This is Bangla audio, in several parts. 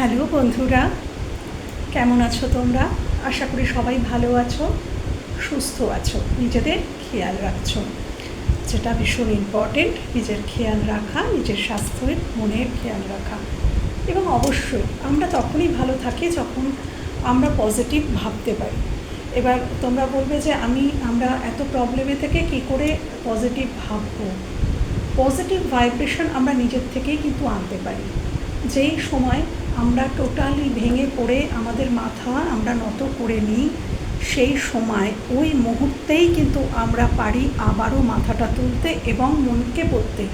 হ্যালো বন্ধুরা, কেমন আছো তোমরা? আশা করি সবাই ভালো আছো, সুস্থ আছো, নিজেদের খেয়াল রাখছো। যেটা ভীষণ ইম্পর্টেন্ট নিজের খেয়াল রাখা, নিজের স্বাস্থ্যের মনের খেয়াল রাখা। এবং অবশ্যই আমরা তখনই ভালো থাকি যখন আমরা পজিটিভ ভাবতে পারি। এবার তোমরা বলবে যে আমি, আমরা এত প্রবলেমে থেকে কি করে পজিটিভ ভাববো? পজিটিভ ভাইব্রেশন আমরা নিজের থেকেই কিন্তু আনতে পারি। যেই সময় আমরা টোটালি ভেঙে পড়ে আমাদের মাথা আমরা নত করে নিই সেই সময় ওই মুহূর্তেই কিন্তু আমরা পারি আবারও মাথাটা তুলতে এবং মনকে বলতে,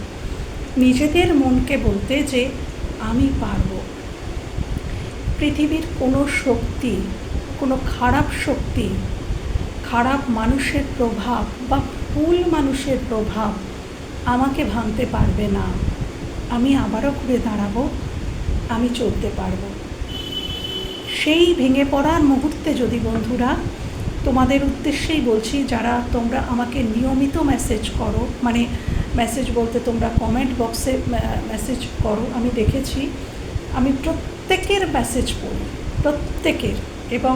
নিজেদের মনকে বলতে যে আমি পারব। পৃথিবীর কোনো শক্তি, কোনো খারাপ শক্তি, খারাপ মানুষের প্রভাব বা ভুল মানুষের প্রভাব আমাকে ভাঙতে পারবে না। আমি আবারও ঘুরে দাঁড়াবো। আমি চলতে পারব। সেই ভেঙে পড়ার মুহূর্তে যদি বন্ধুরা, তোমাদের উদ্দেশ্যেই বলছি, যারা তোমরা আমাকে নিয়মিত মেসেজ করো মানে মেসেজ বলতে তোমরা কমেন্ট বক্সে মেসেজ করো, আমি দেখেছি, আমি প্রত্যেকের মেসেজ পড়ি, প্রত্যেকের। এবং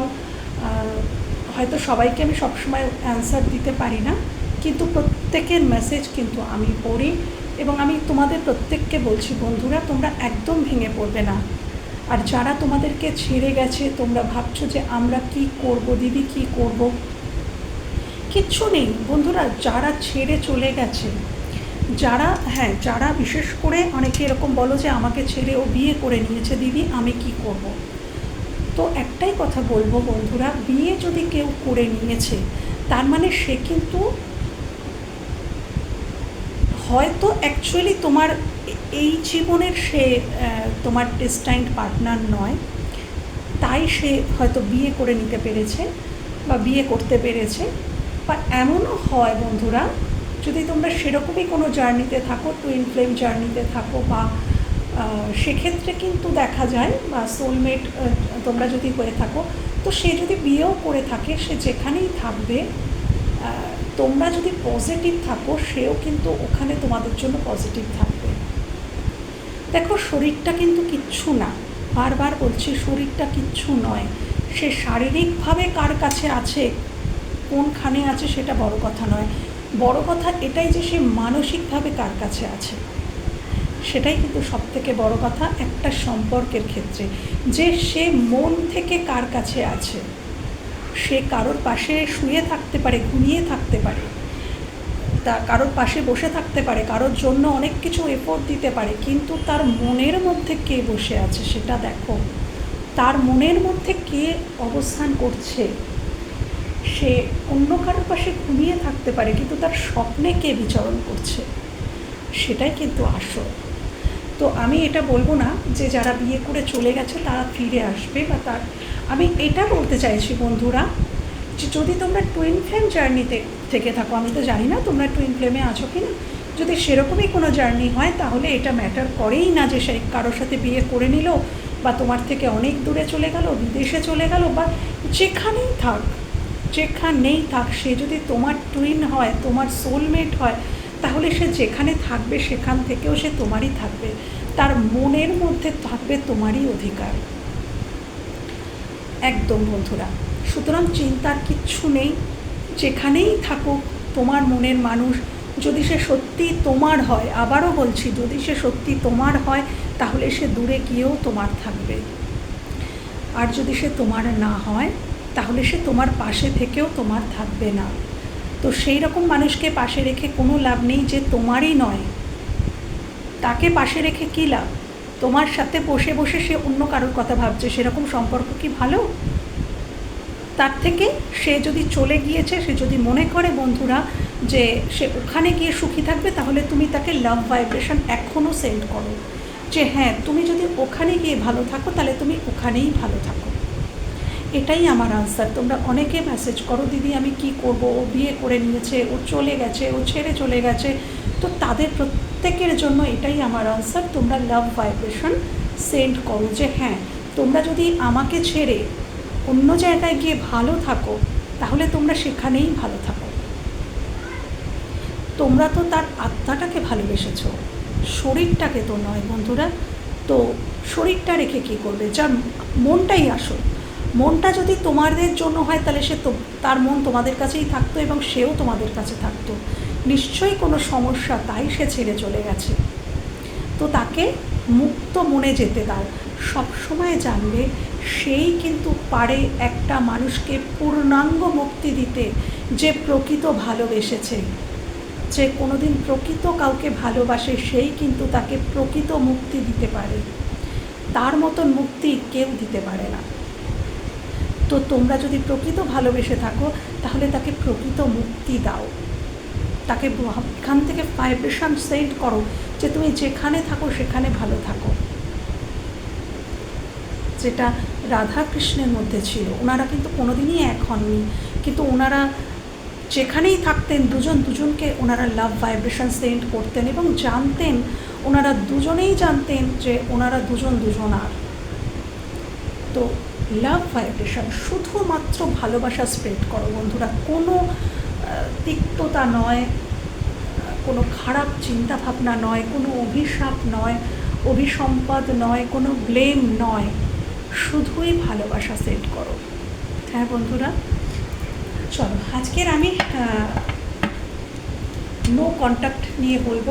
হয়তো সবাইকে আমি সবসময় অ্যান্সার দিতে পারি না, কিন্তু প্রত্যেকের মেসেজ কিন্তু আমি পড়ি। এবং আমি তোমাদের প্রত্যেককে বলছি, বন্ধুরা, তোমরা একদম ভেঙে পড়বে না। আর যারা তোমাদেরকে ছেড়ে গেছে, তোমরা ভাবছ যে আমরা কি করব, দিদি কি করব? কিচ্ছু নেই। বন্ধুরা, যারা ছেড়ে চলে গেছে, যারা হ্যাঁ যারা বিশেষ করে অনেকে এরকম বলো যে আমাকে ছেড়ে ও বিয়ে করে নিয়েছে, দিদি, আমি কি করব। তো একটাই কথা বলব, বন্ধুরা, বিয়ে যদি কেউ করে নিয়েছে, তার মানে সে কিন্তু হয়তো অ্যাকচুয়ালি তোমার এই জীবনের সে তোমার ডেস্টাইন্ড পার্টনার নয়, তাই সে হয়তো বিয়ে করে নিতে পেরেছে বা বিয়ে করতে পেরেছে। বা এমনও হয় বন্ধুরা, যদি তোমরা সেরকমই কোনো জার্নিতে থাকো টুইন ফ্লেম জার্নিতে থাকো বা সেক্ষেত্রে কিন্তু দেখা যায় বা সোলমেট তোমরা যদি হয়ে থাকো, তো সে যদি বিয়েও করে থাকে, সে যেখানেই থাকবে তোমরা যদি পজিটিভ থাকো, সেও কিন্তু ওখানে তোমাদের জন্য পজিটিভ থাকবে। দেখো, শরীরটা কিন্তু কিচ্ছু না। বারবার বলছি, শরীরটা কিচ্ছু নয়। সে শারীরিকভাবে কার কাছে আছে, কোনখানে আছে, সেটা বড় কথা নয়। বড় কথা এটাই যে সে মানসিকভাবে কার কাছে আছে, সেটাই কিন্তু সব থেকে বড় কথা একটা সম্পর্কের ক্ষেত্রে। যে সে মন থেকে কার কাছে আছে সে কারোর পাশে শুয়ে থাকতে পারে, ঘুমিয়ে থাকতে পারে। তা কারোর পাশে বসে থাকতে পারে, কারোর জন্য অনেক কিছু এফোর্ট দিতে পারে, কিন্তু তার মনের মধ্যে কে বসে আছে সেটা দেখো। তার মনের মধ্যে কে অবস্থান করছে? সে অন্য কারোর পাশে ঘুমিয়ে থাকতে পারে, কিন্তু তার স্বপ্নে কে বিচরণ করছে? সেটাই কিন্তু আসল। তো আমি এটা বলব না যে যারা বিয়ে করে চলে গেছে তারা ফিরে আসবে বা তার আমি এটা বলতে চাইছি, বন্ধুরা, যে যদি তোমরা টুইন ফ্লেম জার্নিতে থেকে থাকো, আমি তো জানি না তোমরা টুইন ফ্লেমে আছো কি না যদি সেরকমই কোনো জার্নি হয়, তাহলে এটা ম্যাটার করেই না যে সে কারোর সাথে বিয়ে করে নিল, বা তোমার থেকে অনেক দূরে চলে গেল, বিদেশে চলে গেল, বা যেখানেই থাক যেখানেই থাক, সে যদি তোমার টুইন হয়, তোমার সোলমেট হয়, তাহলে সে যেখানে থাকবে, সেখান থেকেও সে তোমারই থাকবে। তার মনের মধ্যে থাকবে তোমারই অধিকার। একদম বন্ধুরা। সুতরাং চিন্তার কিচ্ছু নেই। যেখানেই থাকুক, তোমার মনের মানুষ যদি সে সত্যি তোমার হয়, আবারও বলছি, যদি সে সত্যি তোমার হয়, তাহলে সে দূরে গিয়েও তোমার থাকবে। আর যদি সে তোমার না হয়, তাহলে সে তোমার পাশে থেকেও তোমার থাকবে না। তো সেই রকম মানুষকে পাশে রেখে কোনো লাভ নেই যে তোমারই নয়। তাকে পাশে রেখে কী লাভ? তোমার সাথে বসে বসে সে অন্য কারোর কথা ভাবছে, সেরকম সম্পর্ক কি ভালো? তার থেকে সে যদি চলে গিয়েছে, সে যদি মনে করে বন্ধুরা যে সে ওখানে গিয়ে সুখী থাকবে, তাহলে তুমি তাকে লাভ ভাইব্রেশন এখনও সেন্ড করো। যে হ্যাঁ তুমি যদি ওখানে গিয়ে ভালো থাকো, তাহলে তুমি ওখানেই ভালো থাকো। এটাই আমার আনসার তোমরা অনেকে মেসেজ করো, দিদি, আমি কি করব? ও বিয়ে করে নিয়েছে, ও চলে গেছে, ও ছেড়ে চলে গেছে। তো তাদের প্রত্যেকের জন্য এটাই আমার আনসার তোমরা লাভ ভাইব্রেশন সেন্ড করো যে হ্যাঁ তোমরা যদি আমাকে ছেড়ে অন্য জায়গায় গিয়ে ভালো থাকো, তাহলে তোমরা সেখানেই ভালো থাকো। তোমরা তো তার আত্মাটাকে ভালোবেসেছ, শরীরটাকে তো নয় বন্ধুরা। তো শরীরটা রেখে কী করবে? যার মনটাই আসল। মনটা যদি তোমাদের জন্য হয়, তাহলে সে তো, তার মন তোমাদের কাছেই থাকতো এবং সেও তোমাদের কাছে থাকতো। নিশ্চয়ই কোনো সমস্যা, তাই সে ছেড়ে চলে গেছে। তো তাকে মুক্ত মনে যেতে দাও। সবসময় জানবে, সেই কিন্তু পারে একটা মানুষকে পূর্ণাঙ্গ মুক্তি দিতে যে প্রকৃত ভালোবেসেছে। যে কোনোদিন প্রকৃত কাউকে ভালোবাসে, সেই কিন্তু তাকে প্রকৃত মুক্তি দিতে পারে। তার মতন মুক্তি কেউ দিতে পারে না। তো তোমরা যদি প্রকৃত ভালোবেসে থাকো, তাহলে তাকে প্রকৃত মুক্তি দাও। তাকে এখান থেকে ভাইব্রেশন সেন্ড করো যে তুমি যেখানে থাকো সেখানে ভালো থাকো। যেটা রাধা কৃষ্ণের মধ্যে ছিল। ওনারা কিন্তু কোনোদিনই এক হননি। কিন্তু ওনারা যেখানেই থাকতেন, দুজন দুজনকে ওনারা লাভ ভাইব্রেশন সেন্ড করতেন এবং জানতেন, ওনারা দুজনেই জানতেন যে ওনারা দুজন দুজন আর তো লাভ ভাইব্রেশন শুধুমাত্র ভালোবাসা স্প্রেড করো বন্ধুরা। কোনো তিক্ততা নয়, কোনো খারাপ চিন্তা ভাবনা নয়, কোনো অভিশাপ নয়, অভিসম্পাদ নয়, কোনো ব্লেম নয়। শুধুই ভালোবাসা সেট করো। হ্যাঁ বন্ধুরা? চলো, আজকের আমি নো কন্ট্যাক্ট নিয়ে বলব।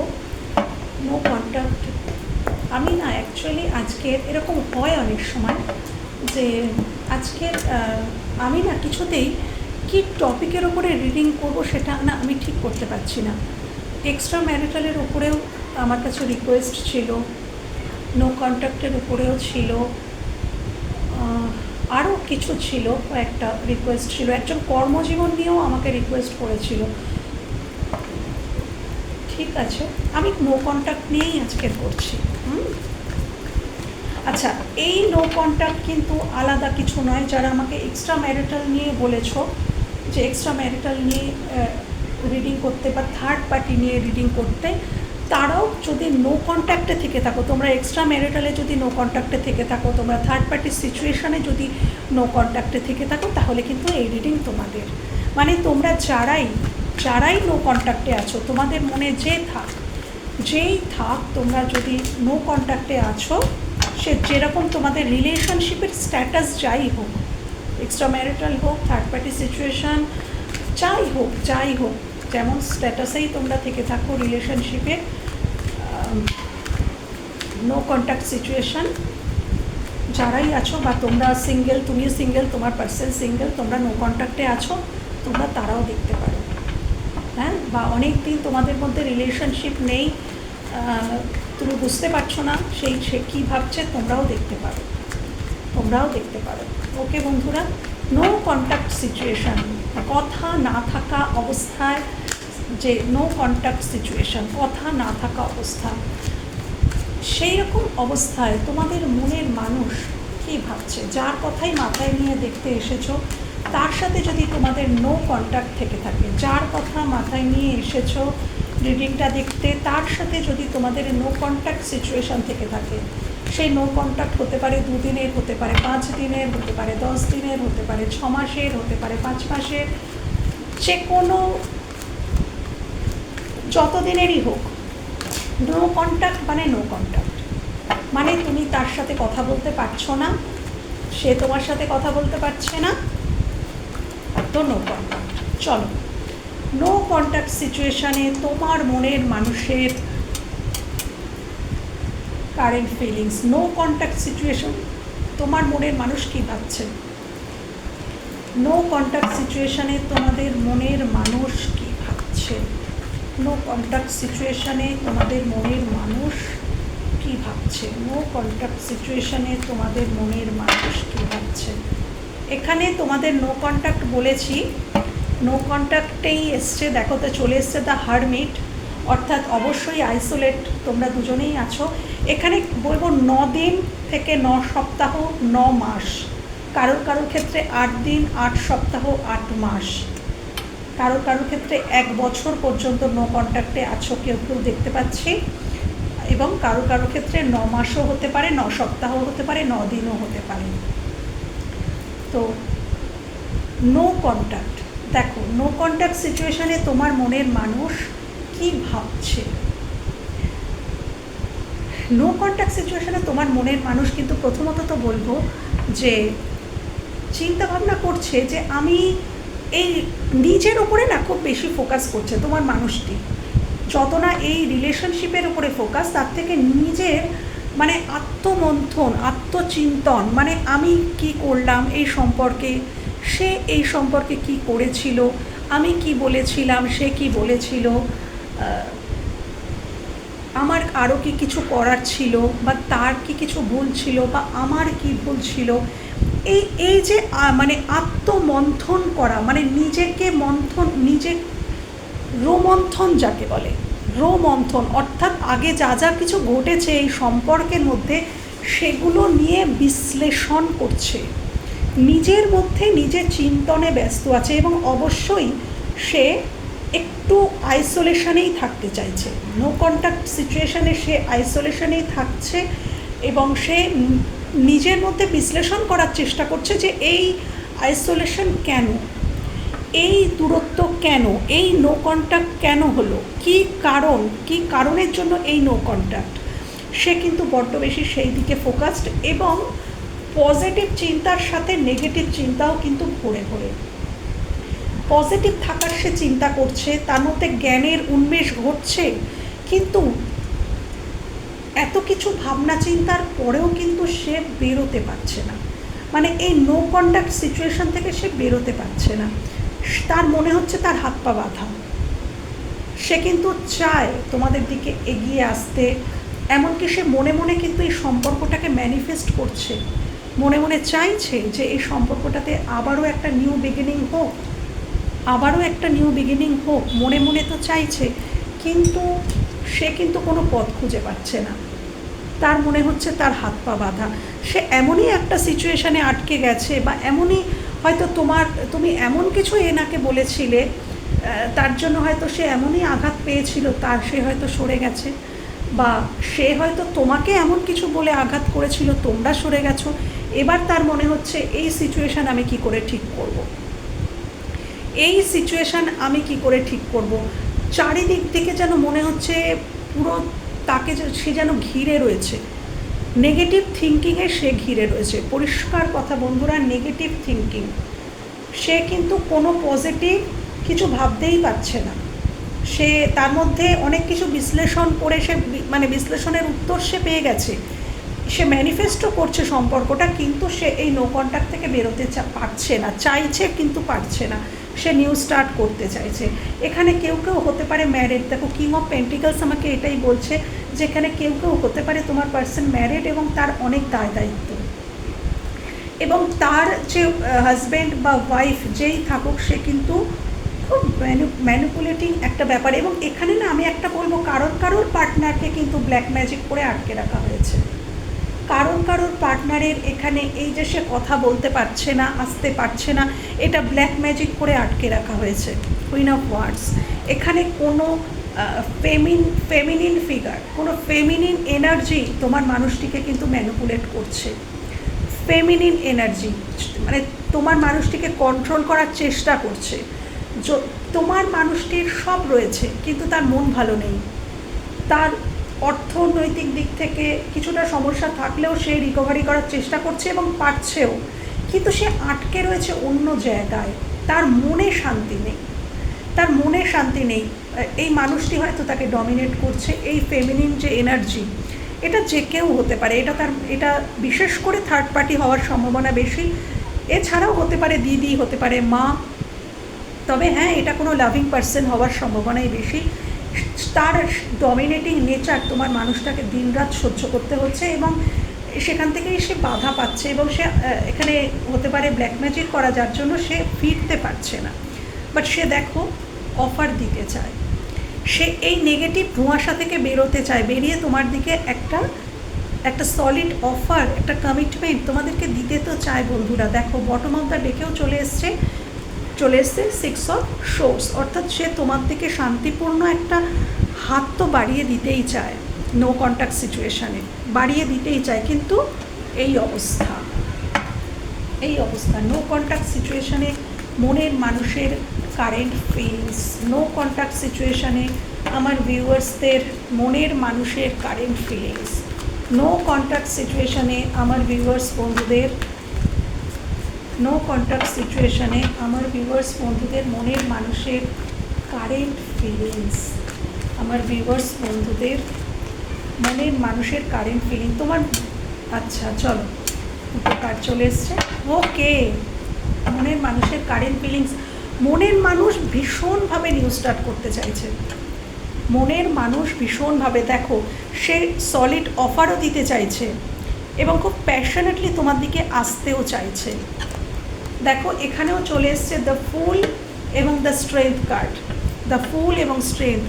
নো কন্ট্যাক্ট আমি না অ্যাকচুয়ালি আজকের, এরকম হয় অনেক সময় যে আজকের আমি না কিছুতেই কি টপিকের ওপরে রিডিং করব সেটা না আমি ঠিক করতে পারছি না। এক্সট্রা ম্যারিটালের উপরেও আমার কাছে রিকোয়েস্ট ছিল নো কন্ট্যাক্টের উপরেও ছিল আরও কিছু ছিল, কয়েকটা রিকোয়েস্ট ছিল। একজন কর্মজীবন নিয়েও আমাকে রিকোয়েস্ট করেছিল। ঠিক আছে, আমি নো কন্ট্যাক্ট নিয়েই আজকে করছি। আচ্ছা এই নো কন্ট্যাক্ট কিন্তু আলাদা কিছু নয়, যারা আমাকে এক্সট্রা ম্যারিটাল নিয়ে বলেছ যে এক্সট্রা ম্যারিটাল নিয়ে রিডিং করতে বা থার্ড পার্টি নিয়ে রিডিং করতে, তারাও যদি নো কন্ট্যাক্টে থেকে থাকো, তোমরা এক্সট্রা ম্যারিটালে যদি নো কন্ট্যাক্টে থেকে থাকো, তোমরা থার্ড পার্টির সিচুয়েশানে যদি নো কন্ট্যাক্টে থেকে থাকো, তাহলে কিন্তু এই রিডিং তোমাদের। মানে তোমরা যারাই যারাই নো কন্ট্যাক্টে আছো, তোমাদের মনে যে থাক, যেই থাক, তোমরা যদি নো কন্ট্যাক্টে আছো, সে যেরকম তোমাদের রিলেশনশিপের স্ট্যাটাস যাই হোক এক্সট্রা ম্যারিটাল হোক থার্ড পার্টি সিচুয়েশান যাই হোক যাই হোক, যেমন স্ট্যাটাসেই তোমরা থেকে থাকো রিলেশনশিপে নো কন্ট্যাক্ট সিচুয়েশান যারাই আছো বা তোমরা সিঙ্গেল তুমিও সিঙ্গেল তোমার পার্সেন সিঙ্গেল তোমরা নো কন্ট্যাক্টে আছো, তোমরা তারাও দেখতে পারো। হ্যাঁ? বা অনেক দিন তোমাদের মধ্যে রিলেশনশিপ নেই তুমি বুঝতে পারছ না, সেই সে কী ভাবছে, তোমরাও দেখতে পারো। তোমরাও দেখতে পারো। ওকে বন্ধুরা নো কন্ট্যাক্ট সিচুয়েশান কথা না থাকা অবস্থায়, যে নো কন্ট্যাক্ট সিচুয়েশান কথা না থাকা অবস্থা সেই রকম অবস্থায় তোমাদের মনের মানুষ কি ভাবছে? যার কথাই মাথায় নিয়ে দেখতে এসেছ, তার সাথে যদি তোমাদের নো কন্ট্যাক্ট থেকে থাকে, যার কথা মাথায় নিয়ে এসেছ রিডিংটা দেখতে, তার সাথে যদি তোমাদের নো কন্ট্যাক্ট সিচুয়েশান থেকে থাকে সেই নো কন্ট্যাক্ট হতে পারে, দুদিনের হতে পারে, পাঁচ দিনের হতে পারে, দশ দিনের হতে পারে, ছ মাসের হতে পারে, পাঁচ মাসের, যে কোনো যত দিনেরই হোক নো কন্ট্যাক্ট মানে নো কন্ট্যাক্ট মানে তুমি তার সাথে কথা বলতে পারছ না, সে তোমার সাথে কথা বলতে পারছে না, তো নো কন্ট্যাক্ট চলো নো কন্ট্যাক্ট সিচুয়েশানে তোমার মনের মানুষের current feelings no contact situation তোমার মনের মানুষ কী ভাবছে? নো কন্ট্যাক্ট সিচুয়েশানে তোমাদের মনের মানুষ কী ভাবছে? নো কন্ট্যাক্ট সিচুয়েশানে তোমাদের মনের মানুষ কী ভাবছে? নো কন্ট্যাক্ট সিচুয়েশানে তোমাদের মনের মানুষ কী ভাবছে? এখানে তোমাদের নো কন্ট্যাক্ট বলেছি নো কন্ট্যাক্টেই এসছে, দেখো তো চলে এসছে দ্য হারমিট অর্থাৎ অবশ্যই আইসোলেট তোমরা দুজনেই আছো। এখানে বলব ন দিন থেকে ন সপ্তাহ, ন মাস। কারোর কারোর ক্ষেত্রে আট দিন, আট সপ্তাহ, আট মাস। কারোর কারোর ক্ষেত্রে এক বছর পর্যন্ত নো কন্ট্যাক্টে আছো, কেউ কেউ দেখতে পাচ্ছি। এবং কারও কারও ক্ষেত্রে ন মাসও হতে পারে, ন সপ্তাহ হতে পারে, ন দিনও হতে পারে। তো নো কন্ট্যাক্ট দেখো নো কন্ট্যাক্ট সিচুয়েশানে তোমার মনের মানুষ কি ভাবছে? নো কন্ট্যাক্ট সিচুয়েশনে তোমার মনের মানুষ কিন্তু প্রথমত তো বলব যে চিন্তা ভাবনা করছে যে আমি এই নিজের ওপরে না খুব বেশি ফোকাস করছে, তোমার মানুষটি। যত না এই রিলেশনশিপের উপরে ফোকাস তার থেকে নিজের মানে আত্মমন্থন, আত্মচিন্তন মানে আমি কি করলাম, এই সম্পর্কে, সে এই সম্পর্কে কি করেছিল, আমি কি বলেছিলাম, সে কি বলেছিল আমার আরও কি কিছু করার ছিল বা তার কি কিছু ভুল ছিল বা আমার কি ভুল ছিল? এই এই যে মানে আত্মমন্থন করা মানে নিজেকে মন্থন, নিজে রোমন্থন যাকে বলে, রোমন্থন, অর্থাৎ আগে যা যা কিছু ঘটেছে এই সম্পর্কের মধ্যে সেগুলো নিয়ে বিশ্লেষণ করছে। নিজের মধ্যে নিজের চিন্তনে ব্যস্ত আছে এবং অবশ্যই সে একটু আইসোলেশনেই থাকতে চাইছে। নো কন্ট্যাক্ট সিচুয়েশানে সে আইসোলেশনেই থাকছে এবং সে নিজের মধ্যে বিশ্লেষণ করার চেষ্টা করছে যে এই আইসোলেশন কেন? এই দূরত্ব কেন? এই নো কন্ট্যাক্ট কেন হলো? কি কারণ? কি কারণের জন্য এই নো কন্ট্যাক্ট সে কিন্তু বড্ড বেশি সেই দিকে ফোকাসড এবং পজিটিভ চিন্তার সাথে নেগেটিভ চিন্তাও কিন্তু ভরে ভরে পজিটিভ থাকার সে চিন্তা করছে, তার মধ্যে জ্ঞানের উন্মেষ ঘটছে, কিন্তু এত কিছু ভাবনা চিন্তার পরেও কিন্তু সে বেরোতে পারছে না। মানে এই নো কন্ট্যাক্ট সিচুয়েশন থেকে সে বেরোতে পারছে না। তার মনে হচ্ছে তার হাত পা বাঁধা। সে কিন্তু চায় তোমাদের দিকে এগিয়ে আসতে, এমনকি সে মনে মনে কিন্তু এই সম্পর্কটাকে ম্যানিফেস্ট করছে। মনে মনে চাইছে যে এই সম্পর্কটাতে আবারও একটা নিউ বিগিনিং হোক। আবারও একটা নিউ বিগিনিং হোক, মনে মনে তো চাইছে, কিন্তু সে কিন্তু কোনো পথ খুঁজে পাচ্ছে না। তার মনে হচ্ছে তার হাত পা বাঁধা। সে এমনই একটা সিচুয়েশানে আটকে গেছে বা এমনই হয়তো তোমার, তুমি এমন কিছু এনাকে বলেছিলে তার জন্য হয়তো সে এমনই আঘাত পেয়েছিল, তার সে হয়তো সরে গেছে বা সে হয়তো তোমাকে এমন কিছু বলে আঘাত করেছিল, তোমরা সরে গেছো। এবার তার মনে হচ্ছে এই সিচুয়েশান আমি কি করে ঠিক করব। এই সিচুয়েশান আমি কি করে ঠিক করব? চারিদিক থেকে যেন মনে হচ্ছে পুরো তাকে সে যেন ঘিরে রয়েছে। নেগেটিভ থিঙ্কিংয়ে সে ঘিরে রয়েছে। পরিষ্কার কথা বন্ধুরা নেগেটিভ থিঙ্কিং সে কিন্তু কোনো পজিটিভ কিছু ভাবতেই পারছে না। সে তার মধ্যে অনেক কিছু বিশ্লেষণ করে সে মানে বিশ্লেষণের উত্তর সে পেয়ে গেছে। সে ম্যানিফেস্টো করছে সম্পর্কটা, কিন্তু সে এই নো কন্ট্যাক্ট থেকে বেরোতে পারছে না, চাইছে কিন্তু পারছে না। সে নিউ স্টার্ট করতে চাইছে। এখানে কেউ কেউ হতে পারে ম্যারেড দেখো কিং অফ পেন্টিকালস আমাকে এটাই বলছে যে এখানে কেউ কেউ হতে পারে তোমার পার্সন ম্যারেড এবং তার অনেক দায় দায়িত্ব। এবং তার যে হাজব্যান্ড বা ওয়াইফ যেই থাকুক, সে কিন্তু খুব ম্যানু ম্যানুপুলেটিং একটা ব্যাপার। এবং এখানে না আমি একটা বলব, কারোর কারোর পার্টনারকে কিন্তু ব্ল্যাক ম্যাজিক করে আটকে রাখা হয়েছে। কারোর কারোর পার্টনারের এখানে এই যে সে কথা বলতে পারছে না, আসতে পারছে না, এটা ব্ল্যাক ম্যাজিক করে আটকে রাখা হয়েছে কুইন অফ ওয়ার্ডস এখানে কোনো ফেমিন ফেমিনিন ফিগার কোনো ফেমিনিন এনার্জি তোমার মানুষটিকে কিন্তু ম্যানুপুলেট করছে। ফেমিনিন এনার্জি মানে তোমার মানুষটিকে কন্ট্রোল করার চেষ্টা করছে। তোমার মানুষটির সব রয়েছে, কিন্তু তার মন ভালো নেই। তার অর্থনৈতিক দিক থেকে কিছুটা সমস্যা থাকলেও সে রিকভারি করার চেষ্টা করছে এবং পারছেও। কিন্তু সে আটকে রয়েছে অন্য জায়গায়। তার মনে শান্তি নেই। তার মনে শান্তি নেই। এই মানুষটি হয়তো তাকে ডমিনেট করছে, এই ফেমিনিন যে এনার্জি এটা যে কেউ হতে পারে। এটা তার, এটা বিশেষ করে থার্ড পার্টি হওয়ার সম্ভাবনা বেশি। এছাড়াও হতে পারে দিদি, হতে পারে মা। তবে হ্যাঁ এটা কোনো লাভিং পার্সন হওয়ার সম্ভাবনাই বেশি। তার ডমিনেটিং নেচার তোমার মানুষটাকে দিনরাত সহ্য করতে হচ্ছে এবং সেখান থেকেই সে বাধা পাচ্ছে এবং সে এখানে হতে পারে ব্ল্যাক ম্যাজিক করা, যার জন্য সে ফিরতে পারছে না। বাট সে দেখো অফার দিতে চায়। সে এই নেগেটিভ ধোঁয়াশা থেকে বেরোতে চায়, বেরিয়ে তোমার দিকে একটা একটা সলিড অফার একটা কমিটমেন্ট তোমাদেরকে দিতে তো চায় বন্ধুরা। দেখো বটম অফ দ্য ডেকেও চলে এসছে। চলে এসছে সিক্স অফ শোর্স অর্থাৎ সে তোমার থেকে শান্তিপূর্ণ একটা হাত তো বাড়িয়ে দিতেই চায় নো কন্ট্যাক্ট সিচুয়েশানে বাড়িয়ে দিতেই চায়, কিন্তু এই অবস্থা। এই অবস্থা নো কন্ট্যাক্ট সিচুয়েশানে মনের মানুষের কারেন্ট ফিলিংস নো কন্ট্যাক্ট সিচুয়েশানে আমার ভিউয়ার্সদের মনের মানুষের কারেন্ট ফিলিংস নো কন্ট্যাক্ট সিচুয়েশনে আমার ভিউয়ার্স বন্ধুদের নো কন্ট্যাক্ট সিচুয়েশনে আমার ভিউয়ার্স বন্ধুদের মনের মানুষের কারেন্ট ফিলিংস আমার ভিউয়ার্স বন্ধুদের মনের মানুষের কারেন্ট ফিলিং তোমার আচ্ছা চলো দুটো চলে এসছে। ওকে মনের মানুষের কারেন্ট ফিলিংস মনের মানুষ ভীষণভাবে নিউ স্টার্ট করতে চাইছে। মনের মানুষ ভীষণভাবে, দেখো, সে সলিড অফারও দিতে চাইছে এবং খুব প্যাশনেটলি তোমার দিকে আসতেও চাইছে। দেখো, এখানেও চলে এসছে দ্য ফুল এবং the strength card the fool এবং স্ট্রেংথ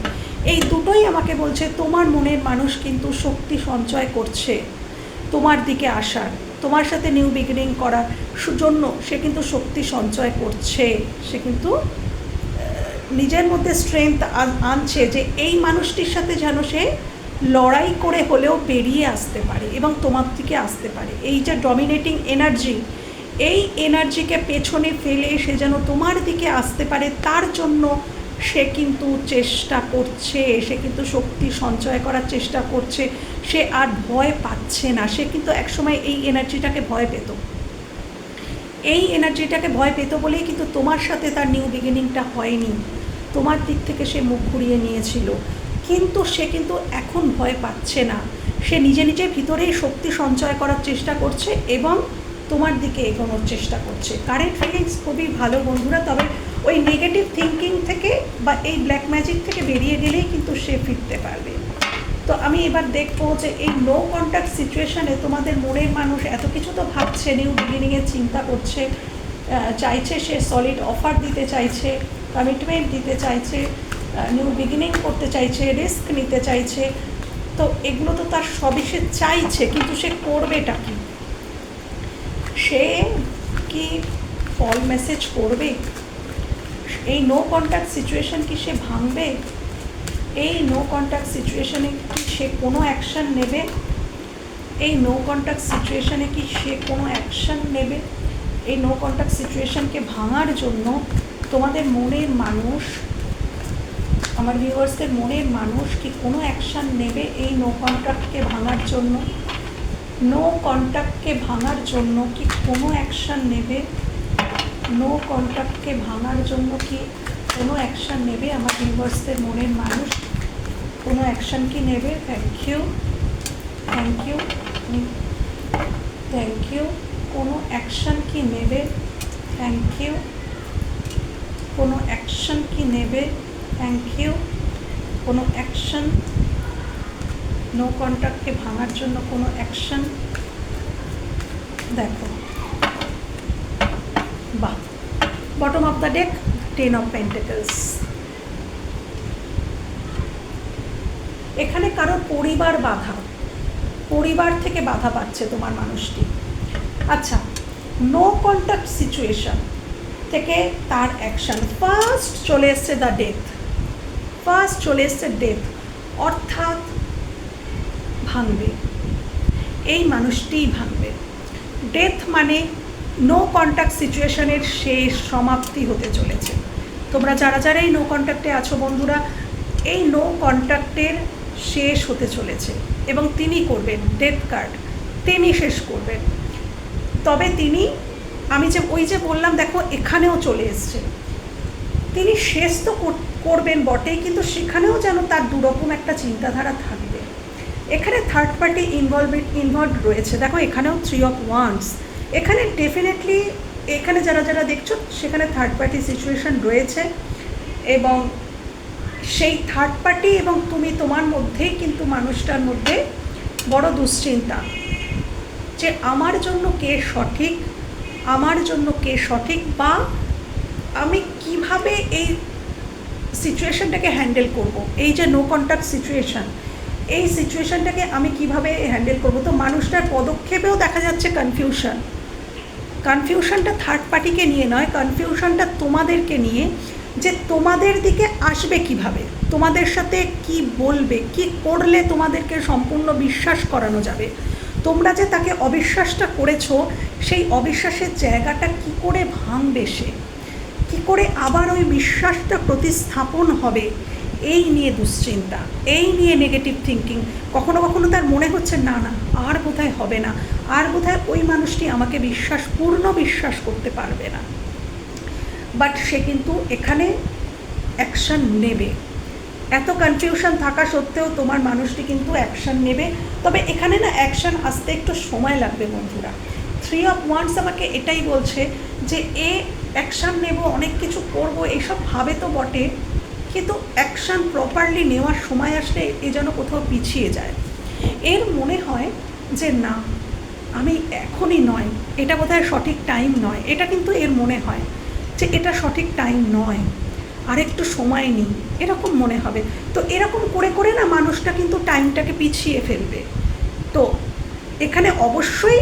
এই দুটোই আমাকে বলছে, তোমার মনের মানুষ কিন্তু শক্তি সঞ্চয় করছে তোমার দিকে আসার। তোমার সাথে নিউ বিগিনিং করার জন্য সে কিন্তু শক্তি সঞ্চয় করছে। সে কিন্তু নিজের মধ্যে স্ট্রেংথ আনছে যে এই মানুষটির সাথে যেন সে লড়াই করে হলেও বেরিয়ে আসতে পারে এবং তোমার দিকে আসতে পারে। এই যে ডমিনেটিং এনার্জি এই এনার্জিকে পেছনে ফেলে সে যেন তোমার দিকে আসতে পারে, তার জন্য সে কিন্তু চেষ্টা করছে, সে কিন্তু শক্তি সঞ্চয় করার চেষ্টা করছে, সে আর ভয় পাচ্ছে না, সে কিন্তু একসময় এই এনার্জিটাকে ভয় পেত। এই এনার্জিটাকে ভয় পেত বলেই কিন্তু তোমার সাথে তার নিউ বিগিনিংটা হয়নি, তোমার দিক থেকে সে মুখ ঘুরিয়ে নিয়েছিল। কিন্তু সে কিন্তু এখন ভয় পাচ্ছে না, সে নিজে নিজে ভিতরেই শক্তি সঞ্চয় করার চেষ্টা করছে এবং তোমার দিকে এগোনোর চেষ্টা করছে। কারেন্ট ফিলিংস খুবই ভালো বন্ধুরা, তবে ওই নেগেটিভ থিঙ্কিং থেকে বা এই ব্ল্যাক ম্যাজিক থেকে বেরিয়ে গেলেই কিন্তু সে ফিরতে পারবে। তো আমি এবার দেখব যে এই নো কন্ট্যাক্ট সিচুয়েশানে তোমাদের মনের মানুষ এত কিছু তো ভাবছে নিউ বিগিনিংয়ের চিন্তা করছে চাইছে সে সলিড অফার দিতে চাইছে কমিটমেন্ট দিতে চাইছে নিউ বিগিনিং করতে চাইছে রিস্ক নিতে চাইছে। তো এগুলো তো তার সবই সে চাইছে, কিন্তু সে করবেটা কি? সে কি কল মেসেজ করবে? এই নো কন্ট্যাক্ট সিচুয়েশন কি সে ভাঙবে? এই নো কন্ট্যাক্ট সিচুয়েশনে কি সে কোনো অ্যাকশন নেবে? এই নো কন্ট্যাক্ট সিচুয়েশনে কি সে কোনো অ্যাকশন নেবে? এই নো কন্ট্যাক্ট সিচুয়েশনকে ভাঙার জন্য তোমাদের মনের মানুষ, আমার ভিউয়ার্সদের মনের মানুষ কি কোনো অ্যাকশন নেবে এই নো কন্ট্যাক্টকে ভাঙার জন্য? নো কন্ট্যাক্টকে ভাঙার জন্য কি কোনো অ্যাকশন নেবে? নো কন্ট্যাক্টকে ভাঙার জন্য কি কোনো অ্যাকশন নেবে? আমার ভিউয়ার্সদের মনের মানুষ কোনো অ্যাকশন কি নেবে? Thank you thank you thank you কোনো অ্যাকশন কি নেবে? থ্যাংক ইউ কোনো অ্যাকশন কি নেবে? থ্যাংক ইউ কোনো অ্যাকশন নো কন্ট্যাক্টকে ভাঙার জন্য কোনো অ্যাকশন দেখো। বাহ। Bottom of the deck ten of pentacles এখানে কারোর পরিবার বাধা। পরিবার থেকে বাধা পাচ্ছে তোমার মানুষটি। আচ্ছা নো কন্ট্যাক্ট সিচুয়েশন থেকে তার অ্যাকশন ফার্স্ট চলে এসছে দ্য ডেথ ফার্স্ট চলে এসছে ডেথ অর্থাৎ ভাঙবে। এই মানুষটিই ভাঙবে। ডেথ মানে নো কন্ট্যাক্ট সিচুয়েশনের শেষ সমাপ্তি হতে চলেছে। তোমরা যারা যারা এই নো কন্ট্যাক্টে আছো বন্ধুরা, এই নো কন্ট্যাক্টের শেষ হতে চলেছে এবং তিনি করবেন ডেথ কার্ড তিনি শেষ করবেন। তবে তিনি, আমি যে ওই যে বললাম, দেখো, এখানেও চলে এসছে। তিনি শেষ তো করবেন বটেই, কিন্তু সেখানেও যেন তার দুরকম একটা চিন্তাধারা থাকবে এখানে থার্ড পার্টি ইনভলভমেন্ট ইনভলভ রয়েছে। দেখো, এখানেও থ্রি অফ ওয়ান্স এখানে ডেফিনেটলি এখানে যারা যারা দেখছ, সেখানে থার্ড পার্টি সিচুয়েশন রয়েছে এবং সেই থার্ড পার্টি এবং তুমি তোমার মধ্যেই কিন্তু মানুষটার মধ্যে বড় দুশ্চিন্তা যে আমার জন্য কে সঠিক, আমার জন্য কে সঠিক বা আমি কীভাবে এই সিচুয়েশনটাকে হ্যান্ডেল করব। এই যে নো কন্ট্যাক্ট সিচুয়েশন এই সিচুয়েশনটাকে আমি কীভাবে হ্যান্ডেল করব? তো মানুষটার পদক্ষেপেও দেখা যাচ্ছে কনফিউশন কনফিউশনটা থার্ড পার্টিকে নিয়ে নয় কনফিউশনটা তোমাদেরকে নিয়ে যে তোমাদের দিকে আসবে কীভাবে? তোমাদের সাথে কি বলবে? কি করলে তোমাদেরকে সম্পূর্ণ বিশ্বাস করানো যাবে? তোমরা যে তাকে অবিশ্বাসটা করেছ, সেই অবিশ্বাসের জায়গাটা কি করে ভাঙবে সে? কি করে আবার ওই বিশ্বাসটা প্রতিস্থাপন হবে? এই নিয়ে দুশ্চিন্তা, এই নিয়ে নেগেটিভ থিঙ্কিং কখনো কখনো তার মনে হচ্ছে, না না, আর বোধহয় হবে না, আর বোধহয় ওই মানুষটি আমাকে বিশ্বাস, পূর্ণ বিশ্বাস করতে পারবে না। বাট সে কিন্তু এখানে অ্যাকশান নেবে। এত কনফিউশন থাকা সত্ত্বেও তোমার মানুষটি কিন্তু অ্যাকশান নেবে। তবে এখানে না অ্যাকশান আসতে একটু সময় লাগবে, বন্ধুরা। থ্রি অফ ওয়ান্স আমাকে এটাই বলছে যে, এ অ্যাকশান নেব, অনেক কিছু করব এইসব ভাবে তো বটে কিন্তু অ্যাকশান প্রপারলি নেওয়ার সময় আসলে এ যেন কোথাও পিছিয়ে যায়। এর মনে হয় যে না, আমি এখনই নয়, এটা বোধহয় সঠিক টাইম নয়। এটা কিন্তু এর মনে হয় যে এটা সঠিক টাইম নয়। আর একটু সময় নিই, এরকম মনে হবে। তো এরকম করে করে না মানুষটা কিন্তু টাইমটাকে পিছিয়ে ফেলবে। তো এখানে অবশ্যই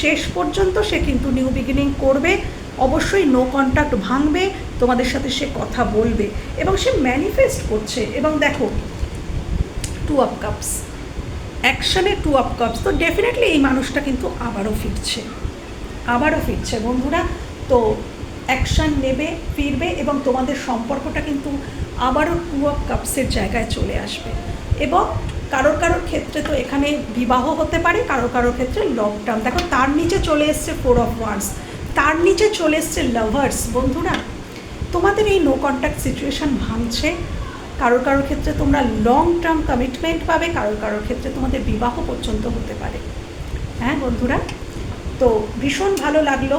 শেষ পর্যন্ত সে কিন্তু নিউ বিগিনিং করবে। অবশ্যই নো কন্ট্যাক্ট ভাঙবে। তোমাদের সাথে সে কথা বলবে এবং সে ম্যানিফেস্ট করছে। এবং দেখো টু আপ কাপস অ্যাকশানে টু আপ কাপস তো ডেফিনেটলি এই মানুষটা কিন্তু আবারও ফিরছে। আবারও ফিরছে। বন্ধুরা, তো অ্যাকশান নেবে, ফিরবে এবং তোমাদের সম্পর্কটা কিন্তু আবারও টু আপ কাপসের জায়গায় চলে আসবে। এবং কারোর কারোর ক্ষেত্রে তো এখানে বিবাহ হতে পারে, কারোর কারোর ক্ষেত্রে লকডাউন দেখো, তার নিচে চলে এসছে ফোর অফ ওয়ান্স তার নিচে চলে এসছে লাভার্স বন্ধুরা তোমাদের এই নো কন্ট্যাক্ট সিচুয়েশান ভাঙছে। কারোর কারোর ক্ষেত্রে তোমরা লং টার্ম কমিটমেন্ট পাবে, কারোর কারোর ক্ষেত্রে তোমাদের বিবাহ পর্যন্ত হতে পারে। হ্যাঁ বন্ধুরা? তো ভীষণ ভালো লাগল,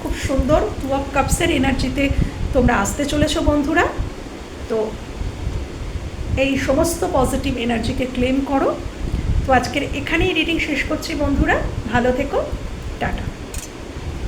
খুব সুন্দর টু অফ কাপসের এনার্জিতে তোমরা আসতে চলেছো বন্ধুরা। তো এই সমস্ত পজিটিভ এনার্জিকে ক্লেম করো। তো আজকের এখানেই রিডিং শেষ করছি বন্ধুরা, ভালো থেকো, টাটা।